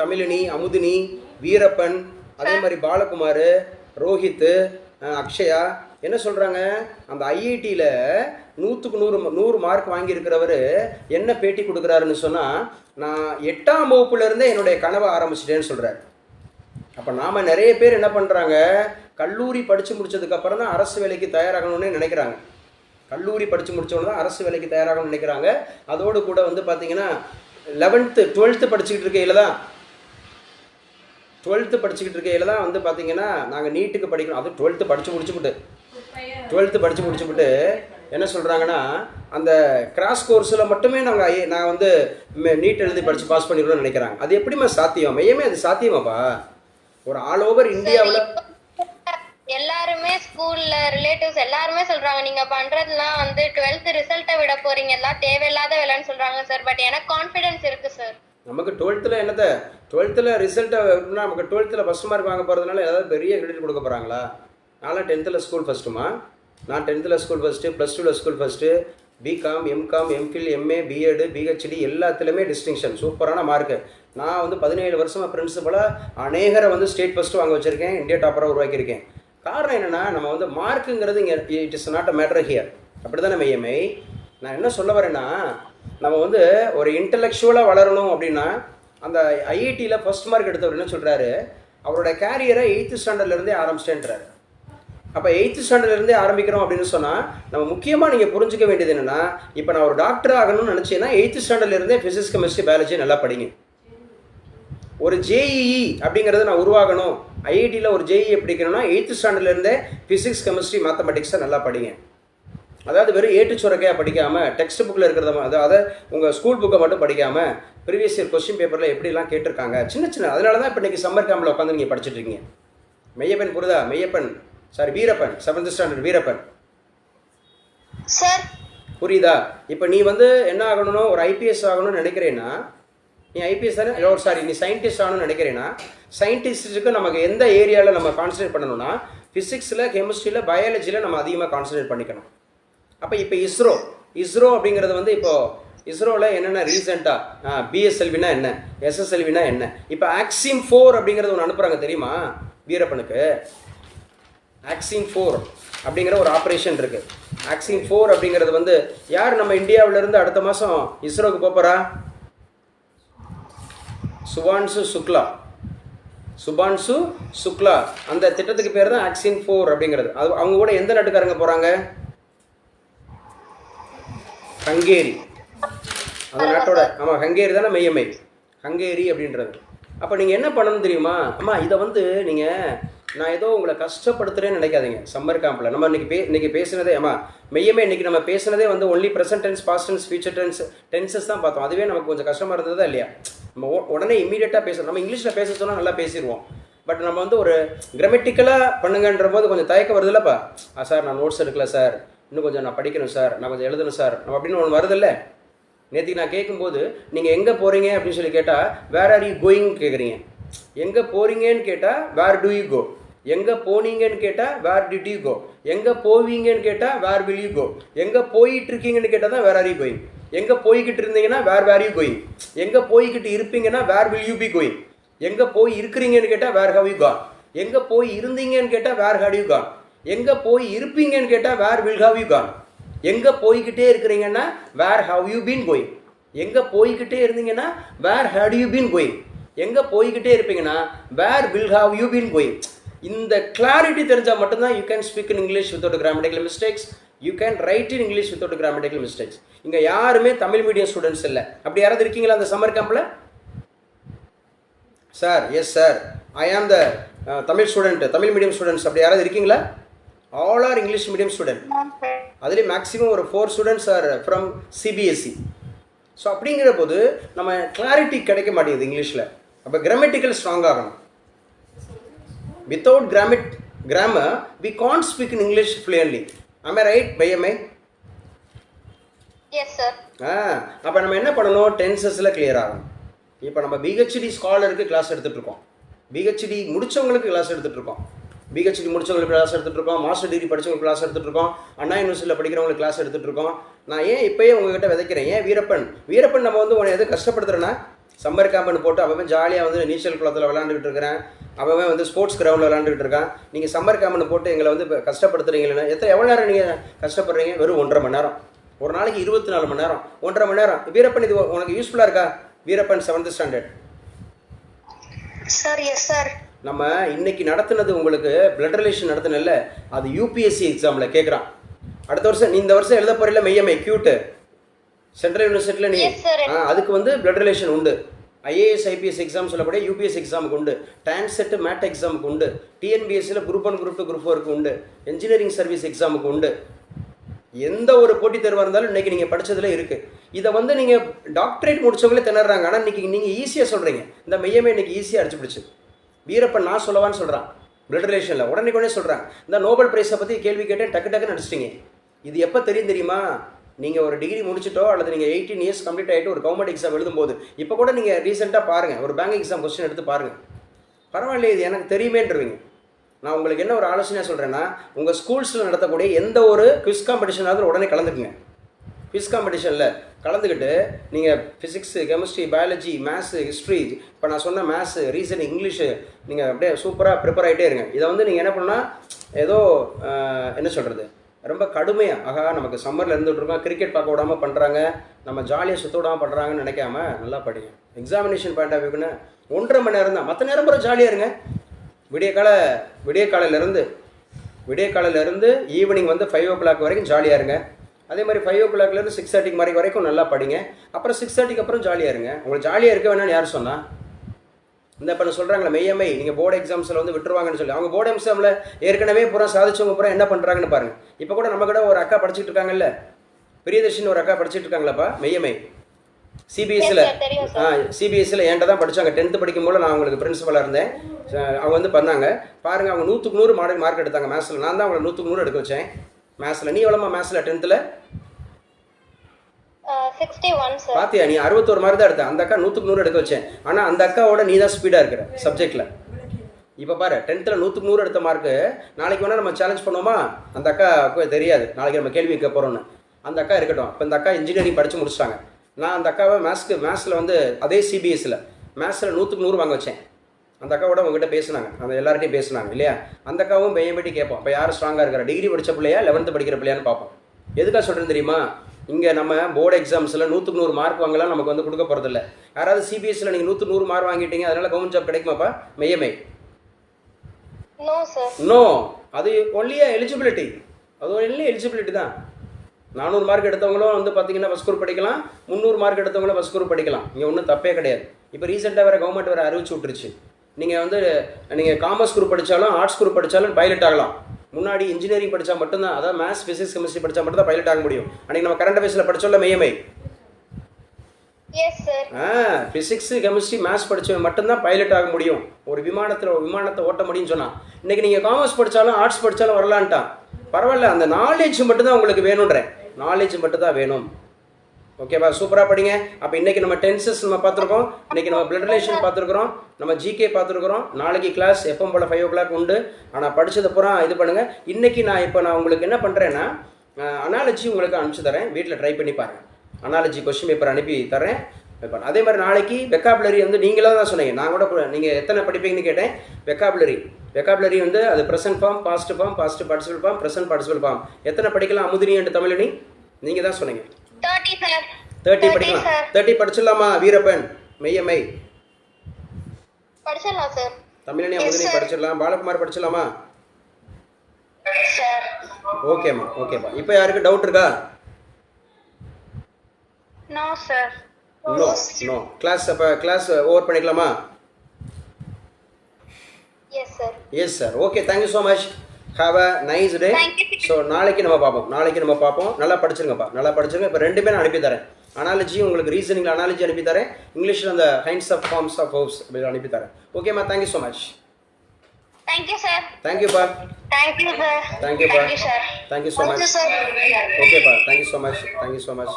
தமிழினி அமுதினி வீரப்பன் அதே மாதிரி பாலகுமார் ரோஹித் அக்ஷயா என்ன சொல்கிறாங்க அந்த ஐஐடியில் நூற்றுக்கு நூறு நூறு மார்க் வாங்கியிருக்கிறவர் என்ன பேட்டி கொடுக்குறாருன்னு சொன்னால் நான் எட்டாம் வகுப்புலேருந்தே என்னுடைய கனவை ஆரம்பிச்சிட்டேன்னு சொல்கிறார் அப்போ நாம் நிறைய பேர் என்ன பண்ணுறாங்க கல்லூரி படித்து முடித்ததுக்கப்புறம் தான் அரசு வேலைக்கு தயாராகணும்னு நினைக்கிறாங்க. கல்லூரி படித்து முடிச்சவொடனே தான் அரசு வேலைக்கு தயாராகணும்னு நினைக்கிறாங்க. அதோடு கூட வந்து பார்த்திங்கன்னா லெவன்த்து டுவெல்த்து படிச்சுக்கிட்டு இருக்கையில் தான் டுவெல்த்து படிச்சுக்கிட்டு இருக்கையில் தான் வந்து பார்த்தீங்கன்னா நாங்கள் நீட்டுக்கு படிக்கணும். அது டுவெல்த்து படித்து முடிச்சுக்கிட்டு டுவெல்த்து படித்து முடிச்சுக்கிட்டு என்ன சொல்கிறாங்கன்னா அந்த கிராஸ் கோர்ஸில் மட்டுமே நாங்கள் நான் வந்து நீட் எழுதி படித்து பாஸ் பண்ணிடுவோம்னு நினைக்கிறாங்க. அது எப்படிம்மா சாத்தியம்? மையமே அது சாத்தியமாப்பா? ஒரு ஆல் ஓவர் இந்தியாவில் எல்லாருமே ஸ்கூல்ல ரிலேட்டிவ்ஸ் எல்லாருமே சொல்றாங்க. நீங்க பண்றதுலாம் வந்து 12th ரிசல்ட்டை விட போறீங்க. எல்லாம் தேவையில்லாத வேலைன்னு சொல்றாங்க சார் பட் எனக்கு கான்ஃபிடன்ஸ் இருக்கு சார் நமக்கு டுவெல்த்தில் என்னத்தை? டுவெல்த்தில் ரிசல்ட்டை நமக்கு டுவெல்த்தில் ஃபஸ்ட் மார்க் வாங்க போகிறதுனால ஏதாவது பெரிய கிரெடிட் கொடுக்க போகிறாங்களா நான்லாம் டென்த்தில் ஸ்கூல் ஃபஸ்ட்டுமா நான் டென்த்தில் ஸ்கூல் ஃபஸ்ட்டு ப்ளஸ் டூவில் school first BCom MCom MPhil MA BEd PhD எல்லாத்துலேயுமே டிஸ்டிங்ஷன் சூப்பரான மார்க்கு நான் வந்து பதினேழு வருஷமாக பிரின்சிபலாக அநேகரை வந்து ஸ்டேட் ஃபஸ்ட்டு வாங்க வச்சுருக்கேன். இந்தியா டாப்பராக உருவாக்கியிருக்கேன். காரணம் என்னென்னா நம்ம வந்து மார்க்குங்கிறது இங்கே it is not a matter here அப்படி தானே மையமை? நான் என்ன சொல்ல வரேன்னா நம்ம வந்து ஒரு இன்டலெக்சுவலாக வளரணும் அப்படின்னா அந்த ஐஐடியில் ஃபர்ஸ்ட் மார்க் எடுத்தவர் என்ன சொல்கிறாரு அவரோட கேரியரை எயித்து ஸ்டாண்டர்ட்லேருந்தே ஆரம்பிச்சிட்டேன்றாரு. அப்போ எயித்து ஸ்டாண்டர்ட்லேருந்தே ஆரம்பிக்கிறோம் அப்படின்னு சொன்னால் நம்ம முக்கியமாக நீங்கள் புரிஞ்சிக்க வேண்டியது என்னென்னா இப்போ நான் ஒரு டாக்டர் ஆகணும்னு நினச்சேன்னா எயித்து ஸ்டாண்டர்ட்லேருந்தே ஃபிசிக்ஸ் கெமிஸ்ட்ரி பயாலஜி நல்லா படிங்க. ஒரு ஜேஇஇ அப்படிங்கிறது நான் உருவாகணும் ஐஐடியில் ஒரு ஜேஇஇ படிக்கணும்னா எயித்து ஸ்டாண்டர்ட்லேருந்தே ஃபிசிக்ஸ் கெமிஸ்ட்ரி மேத்தமெட்டிக்ஸை நல்லா படிங்க. அதாவது வெறும் ஏட்டு சுரக்கையாக படிக்காமல் டெக்ஸ்ட் புக்கில் இருக்கிறத அதாவது உங்கள் ஸ்கூல் புக்கை மட்டும் படிக்காமல் ப்ரீவியஸ் இயர் கொஸ்டின் பேப்பரில் எப்படிலாம் கேட்டிருக்காங்க சின்ன சின்ன அதனால தான் இப்போ இன்றைக்கி சம்மர் கேம்பில் உட்காந்து நீங்கள் படிச்சுட்டு இருக்கீங்க. மெய்யப்பன் புரிதா? Meyyappan. Sorry Veerappan. Seventh standard Veerappan. Sir புரியுதா? இப்போ நீ வந்து என்ன ஆகணும்னோ ஒரு ஐபிஎஸ் ஆகணும்னு நினைக்கிறேன்னா நீ ஐபிஎஸ் தானே? சாரி நீ சயின்டிஸ்ட் ஆகணும்னு நினைக்கிறேன்னா சயின்டிஸ்ட்டுக்கு நமக்கு எந்த ஏரியாவில் நம்ம கான்சன்ட்ரேட் பண்ணணும்னா ஃபிசிக்ஸில் கெமிஸ்ட்ரியில் பயாலஜியில் நம்ம அதிகமாக கான்சன்ட்ரேட் பண்ணிக்கணும். அப்போ இப்போ இஸ்ரோ இஸ்ரோ அப்படிங்கிறது வந்து இப்போது இஸ்ரோவில் என்னென்ன ரீசெண்டாக பிஎஸ்எல்வினா என்ன எஸ்எஸ்எல்வினா என்ன? இப்போ ஆக்சிம் ஃபோர் அப்படிங்கிறது ஒன்று அனுப்புகிறாங்க தெரியுமா வீரப்பனுக்கு? ஆக்சிம் ஃபோர் அப்படிங்கிற ஒரு ஆப்ரேஷன் இருக்குது ஆக்சிம் ஃபோர் அப்படிங்கிறது வந்து யார் நம்ம இந்தியாவிலேருந்து அடுத்த மாதம் இஸ்ரோக்கு போகிறா சுபான்சு சுக்லா. சுபான்சு சுக்லா. அந்த திட்டத்துக்கு பேர் தான் ஆக்சின் ஃபோர் அப்படிங்கிறது. அது அவங்க கூட எந்த நாட்டுக்காரங்க போகிறாங்க ஹங்கேரி. அந்த நாட்டோட ஆமாம் ஹங்கேரி தானே மெய்யமை ஹங்கேரி அப்படின்றது. அப்போ நீங்கள் என்ன பண்ணணும் தெரியுமா? அம்மா இதை வந்து நீங்கள் நான் ஏதோ உங்களை கஷ்டப்படுத்துறேன்னு நினைக்காதீங்க. சம்மர் கேம்பில் நம்ம இன்றைக்கி பே இன்றைக்கி பேசுனதே அம்மா மெய்யமே இன்றைக்கி நம்ம பேசுனதே வந்து only present tense past tense future tense tenses தான் பார்த்தோம். அதுவே நமக்கு கொஞ்சம் கஷ்டமாக இருந்ததா இல்லையா? நம்ம உடனே இமீடியட்டாக பேசுகிறோம் நம்ம இங்கிலீஷில் பேச சொன்னால் நல்லா பேசிடுவோம். பட் நம்ம வந்து ஒரு கிராமட்டிக்கலாக பண்ணுங்கன்ற போது கொஞ்சம் தயக்கம் வருதுல்லப்பா. ஆ சார் நான் நோட்ஸ் எடுக்கல சார் இன்னும் கொஞ்சம் நான் படிக்கணும் சார் நான் கொஞ்சம் எழுதணும் சார் நம்ம அப்படின்னு ஒன்று வருதில்ல? நேற்றுக்கு நான் கேட்கும்போது நீங்கள் எங்கே போகிறீங்க அப்படின்னு சொல்லி கேட்டால் வேர் ஆர் யூ கோயிங் கேட்குறீங்க எங்கே போகிறீங்கன்னு கேட்டால் வேர் டு யூ கோ எங்கே போனீங்கன்னு கேட்டால் வேர் டிட் யூ கோ எங்கே போவீங்கன்னு கேட்டால் வேர் வில் யூ கோ எங்கே போயிட்டு இருக்கீங்கன்னு கேட்டால் தான் வேர் ஆர் யூ கோயிங் எங்கே போய்கிட்டு இருந்தீங்கன்னா வேர் வேர் யூ கோயிங் எங்கே போய்கிட்டு இருப்பீங்கன்னா where will you be going எங்கே போய் இருக்கிறீங்கன்னு கேட்டால் வேர் ஹவ் யூ கான் எங்கே போய் இருந்தீங்கன்னு கேட்டால் வேர் ஹவ் யூ கான் எங்கே போய் இருப்பீங்கன்னு கேட்டால் where will have you gone எங்கே போய்கிட்டே இருக்கிறீங்கன்னா where have you been going எங்கே போய்கிட்டே இருந்தீங்கன்னா where had you been going எங்கே போய்கிட்டே இருப்பீங்கன்னா where will have you been going இந்த கிளாரிட்டி தெரிஞ்சால் மட்டும்தான் you can speak in English without grammatical mistakes you can write in English without grammatical mistakes இங்கே யாருமே தமிழ் மீடியம் ஸ்டூடெண்ட்ஸ் இல்லை. அப்படி யாராவது இருக்கீங்களா அந்த சம்மர் கேம்பில் sir yes sir I am the Tamil student Tamil medium students அப்படி யாராவது இருக்கீங்களா? All are English medium student அதுலேயே மேக்ஸிமம் ஒரு four students are from CBSE so அப்படிங்கிற போது நம்ம கிளாரிட்டி கிடைக்க மாட்டேங்குது இங்கிலீஷில் அப்போ கிராமட்டிக்கல் ஸ்ட்ராங் ஆகணும். Without grammar grammar we can't speak in English fluently ஆமே ரைட் பையமே ஆ அப்போ நம்ம என்ன பண்ணணும்? டென்சஸில் கிளியர் ஆகணும். இப்போ நம்ம பிஹெச்டி ஸ்காலருக்கு கிளாஸ் எடுத்துகிட்டு இருக்கோம். பிஹெச்டி முடிச்சவங்களுக்கு கிளாஸ் எடுத்துகிட்டு இருக்கோம். பிஹெச்டி முடிச்சவங்களுக்கு கிளாஸ் எடுத்துகிட்டு இருக்கோம் மாஸ்டர் டிகிரி படிச்சவங்களுக்கு கிளாஸ் எடுத்துகிட்டு இருக்கோம் அண்ணா யூனிவர்சிட்டியில் படிக்கிறவங்களுக்கு கிளாஸ் எடுத்துகிட்டு இருக்கோம் நான் ஏன் இப்போயே உங்ககிட்ட விதைக்கிறேன்? ஏன் வீரப்பன்? வீரப்பன் நம்ம வந்து உன்னை எது கஷ்டப்படுத்துறேன்னா சம்மர் கேம்ப்னு போட்டு அவன் ஜாலியாக வந்து நீச்சல் குளத்தில் விளாண்டுக்கிட்டு இருக்கிறேன். அவன் வந்து ஸ்போர்ட்ஸ் கிரவுண்டில் விளாண்டுக்கிட்டு இருக்கான். நீங்கள் சம்மர் கேம்ப்னு போட்டு எங்களை வந்து இப்ப கஷ்டப்படுத்துறீங்களா எத்தனை எவ்வளோ நேரம் நீங்கள் கஷ்டப்படுறீங்க? வெறும் ஒன்றரை மணி நேரம். ஒரு நாளைக்கு இருபத்தி நாலு மணி நேரம். ஒன்றரை மணி நேரம். வீரப்பன் இது உனக்கு யூஸ்ஃபுல்லாக இருக்கா? Veerappan seventh standard sir yes sir நம்ம இன்னைக்கு நடத்துனது உங்களுக்கு பிளட் ரிலேஷன் நடத்தினல அது யூபிஎஸ்சி எக்ஸாமில் கேட்குறான் அடுத்த வருஷம் நீ இந்த வருஷம் எழுத போறில மெய்யமை கியூட்டு சென்ட்ரல் யூனிவர்சிட்டியில் நீ. ஆ அதுக்கு வந்து பிளட் ரிலேஷன் உண்டு. ஐஏஎஸ் ஐபிஎஸ் எக்ஸாம் சொல்லக்கூடிய யூபிஎஸ் எக்ஸாமுக்கு உண்டு. டான்செட் மேட் எக்ஸாமுக்கு உண்டு. டிஎன்பிஎஸ்சியில் group one group two group ஃபோருக்கு உண்டு. இன்ஜினியரிங் சர்வீஸ் எக்ஸாமுக்கு உண்டு. எந்த ஒரு போட்டித் தேர்வாக இருந்தாலும் இன்னைக்கு நீங்கள் படிச்சதுல இருக்கு. இதை வந்து நீங்கள் டாக்டரேட் முடிச்சவங்களே திணறாங்க. ஆனால் இன்னைக்கு நீங்கள் ஈஸியாக சொல்கிறீங்க இந்த மெய்யமே இன்னைக்கு ஈஸியாக அடிச்சு பிடிச்சு. வீரப்பன் நான் சொல்லவான்னு சொல்கிறான் பிளட் ரிலேஷனில் உடனே உடனே சொல்கிறாங்க இந்த நோபல் ப்ரைஸை பற்றி கேள்வி கேட்டேன் டக்கு டக்குன்னு அடிச்சிட்டிங்க. இது எப்போ தெரியும் தெரியுமா? நீங்கள் ஒரு டிகிரி முடிச்சிட்டோ அல்லது நீங்கள் எயிட்டீன் இயர்ஸ் கம்ப்ளீட் ஆகிட்டு ஒரு கவர்மெண்ட் எக்ஸாம் எழுதும்போது. இப்போ கூட நீங்கள் ரீசெண்டாக பாருங்கள் ஒரு பேங்க் எக்ஸாம் கொஸ்டின் எடுத்து பாருங்கள் பரவாயில்லையே இது எனக்கு தெரியுமேன்றவீங்க. நான் உங்களுக்கு என்ன ஒரு ஆலோசனையாக சொல்கிறேன்னா உங்கள் ஸ்கூல்ஸில் நடத்தக்கூடிய எந்த ஒரு குவிஸ் காம்படிஷனாவது உடனே கலந்துக்குங்க. குவிஸ் காம்படிஷனில் கலந்துக்கிட்டு நீங்கள் physics chemistry biology maths history இப்போ நான் சொன்ன மேத்ஸு ரீசனிங் இங்கிலீஷு நீங்கள் அப்படியே சூப்பராக ப்ரிப்பேர் ஆகிட்டே இருங்க. இதை வந்து நீங்கள் என்ன பண்ணால் ஏதோ என்ன சொல்கிறது ரொம்ப கடுமையாக ஆகா நமக்கு சம்மரில் இருந்துகிட்ருக்கோம் கிரிக்கெட் பார்க்க விடாமல் பண்ணுறாங்க நம்ம ஜாலியாக சுற்ற விடாமல் பண்ணுறாங்கன்னு நினைக்காம நல்லா படிங்க. எக்ஸாமினேஷன் பாயிண்ட் ஆஃப் வியூக்குன்னு ஒன்றரை மணி நேரம் தான். மற்ற நேரம் பூரா ஜாலியாக இருங்க. விடிய கால விடிய காலையிலேருந்து விடிய காலையிலேருந்து ஈவினிங் வந்து ஃபைவ் ஓ கிளாக் வரைக்கும் ஜாலியாக இருங்க. அதே மாதிரி ஃபைவ் ஓ கிளாக்லேருந்து சிக்ஸ் தேர்ட்டிக்கு மாதிரி வரைக்கும் நல்லா படிங்க. அப்புறம் சிக்ஸ் தேர்ட்டிக்கு அப்புறம் ஜாலியாக இருங்க. உங்களுக்கு ஜாலியாக இருக்க வேணாம்னு யார் சொன்னா? இந்த இப்போ சொல்கிறாங்களே மெய்யமை நீங்கள் போர்டு எக்ஸாம்ஸில் வந்து விட்டுருவாங்கன்னு சொல்லி. அவங்க போர்டு எக்ஸாமில் ஏற்கனவே பூரா சாதிச்சவங்க பூரா என்ன பண்ணுறாங்கன்னு பாருங்க. இப்போ கூட நம்ம கூட ஒரு அக்கா படிச்சுட்டு இருக்காங்கல்ல? பிரியதர்ஷினி ஒரு அக்கா படிச்சுட்டு இருக்காங்களாப்பா? மெய்யமை சிபிஎஸ்சியில். ஆ சிபிஎஸ்சியில் என்கிட்ட தான் படித்தாங்க டென்த்து படிக்கும் போது நான் அவங்களுக்கு பிரின்சிபலாக இருந்தேன். அவங்க வந்து பண்ணாங்க. பாருங்கள் அவங்க நூற்றுக்கு நூறு மாடல் மார்க் எடுத்தாங்க மேத்ஸில் நான் தான் அவங்களை நூற்றுக்கு நூறு எடுக்க வச்சேன். மேத்ஸில் நீ எவ்வளோமா மேத்ஸில் டென்த்தில் பாத்தியா நீ அறுபத்தோரு மார்க் தான் எடுத்த. அந்த அக்கா நூற்றுக்கு நூறு எடுக்க வச்சேன். ஆனால் அந்த அக்காவோட நீ தான் ஸ்பீடாக இருக்கிற சப்ஜெக்டில் இப்போ பாரு டென்த்தில் நூற்றுக்கு நூறு எடுத்த மார்க்கு நாளைக்கு வேணால் நம்ம சேலஞ்ச் பண்ணுவோமா? அந்த அக்காவுக்கு தெரியாது. நாளைக்கு நம்ம கேள்வி கேட்க போகிறோன்னு அந்த அக்கா இருக்கட்டும். இப்போ இந்த அக்கா இன்ஜினியரிங் படித்து முடிச்சிட்டாங்க. நான் அந்த அக்காவை மேத்ஸ்க்கு மேத்ஸில் வந்து அதே சிபிஎஸ்சியில் மேத்ஸில் நூற்றுக்கு நூறு வாங்க வச்சேன். அந்த அக்காவோட உங்ககிட்ட பேசுனாங்க. அந்த எல்லார்ட்டையும் பேசுனாங்க இல்லையா? அந்த அக்காவும் பையன் பற்றி கேட்போம் இப்போ யார் ஸ்ட்ராங்காக இருக்கிற? டிகிரி படித்த பிள்ளையா லெவன்த்து படிக்கிற பிள்ளையான்னு பார்ப்போம். எதுக்காக சொல்கிறேன்னு தெரியுமா? இங்கே நம்ம போர்டு எக்ஸாம்ஸில் நூற்றுக்கு நூறு மார்க் வாங்கலாம் நமக்கு வந்து கொடுக்க போகிறதில்ல யாராவது சிபிஎஸ்சியில் நீங்கள் நூற்று நூறு மார்க் வாங்கிட்டீங்க அதனால் கவர்மெண்ட் ஜாப் கிடைக்குமாப்பா? மெய்யமை நோ அது ஒன்லியா எலிஜிபிலிட்டி அது ஒன்லி எலிஜிபிலிட்டி தான். நானூறு மார்க் எடுத்தவங்களும் வந்து பார்த்தீங்கன்னா ஃபஸ்ட் குரூப் படிக்கலாம். முந்நூறு மார்க் எடுத்தவங்களும் ஃபஸ்ட் குரூப் படிக்கலாம். இங்கே ஒன்றும் தப்பே கிடையாது. இப்போ ரீசெண்டாக வேறு கவர்மெண்ட் வேறு அறிவிச்சு விட்டுருச்சு. நீங்கள் வந்து நீங்கள் காமர்ஸ் குரூப் படித்தாலும் ஆர்ட்ஸ் குரூப் படித்தாலும் பைலட் ஆகலாம். முன்னாடி இன்ஜினியரிங் படித்தா மட்டும்தான் அதாவது மேத்ஸ் ஃபிசிக்ஸ் கெமிஸ்ட்ரி படித்தா மட்டும் தான் பைலட் ஆக முடியும். அன்றைக்கி நம்ம கரண்ட் அஃபேர்ஸில் படிச்சோம்ல மெய்யமை ஆ ஃபிசிக்ஸு கெமிஸ்ட்ரி மேத்ஸ் படித்தவன் மட்டும்தான் பைலட் ஆக முடியும். ஒரு விமானத்தில் விமானத்தை ஓட்ட முடியும்னு சொன்னான். இன்றைக்கி நீங்கள் காமர்ஸ் படித்தாலும் ஆர்ட்ஸ் படித்தாலும் வரலான்ட்டான். பரவாயில்ல அந்த நாலேஜ் மட்டும்தான் உங்களுக்கு வேணுன்றேன். நாலேஜ் மட்டும் தான் வேணும். ஓகேவா சூப்பராக படிங்க. அப்போ இன்றைக்கி நம்ம டென்சஸ் நம்ம பார்த்துருக்கோம் இன்றைக்கி நம்ம பிளட் ரிலேஷன் பார்த்துருக்குறோம். நம்ம ஜிகே பார்த்துருக்குறோம். நாளைக்கு கிளாஸ் எப்போ போல் ஃபைவ் ஓ கிளாக் உண்டு. ஆனால் படித்தது பூரா இது பண்ணுங்கள் இன்றைக்கி நான் இப்போ நான் உங்களுக்கு என்ன பண்ணுறேன்னா அனாலஜி உங்களுக்கு அனுப்பிச்சு தரேன். வீட்டில் ட்ரை பண்ணி பாருங்கள் அனாலஜி கொஸ்டின் பேப்பர் அனுப்பி தரேன். அதே மாதிரி நாளைக்கு வெக்காபுலரி வந்து நீங்களாக தான் சொன்னீங்க. நான் கூட நீங்கள் எத்தனை படிப்பீங்கன்னு கேட்டேன். வெக்காபுலரி வெக்காபுலரி வந்து அது present form past form past participle form present participle form எத்தனை படிக்கலாம் அமுதினி என்று தமிழனி? நீங்கள் தான் சொன்னீங்க. தேர்ட்டி படிக்கலாம். தேர்ட்டி படிச்சிடலாமா வீரப்பன்? மெய்யம்மை படிச்சிடலாம் சார் தமிழனி அமுதினி. படிச்சிடலாம். பாலகுமார் படிச்சிடலாமா? ஓகேம்மா ஓகேப்பா இப்போ யாருக்கு டவுட் இருக்கா? No sir no no class அப்போ கிளாஸ் ஓவர் பண்ணிக்கலாமா? Yes sir yes sir okay thank you so much have a nice day. So நாளைக்கு நம்ம பார்ப்போம். நாளைக்கு நம்ம பார்ப்போம். நல்லா படிச்சிருங்கப்பா நல்லா படிச்சிருங்க. இப்போ ரெண்டுமே நான் அனுப்பி தரேன். அனாலஜி உங்களுக்கு ரீசனிங்கில் அனாலஜி அனுப்பி தரேன். இங்கிலீஷில் அந்த ஹைன்ஸ் ஆஃப் ஃபார்ம்ஸ் ஆஃப் ஹவுஸ் அப்படி அனுப்பி தரேன். ஓகேம்மா thank you so much thank you sir தேங்க்யூப்பா thank you sir Thank you, pa. Thank you sir Thank you so much. Sir ஓகேப்பா thank you so much thank you so much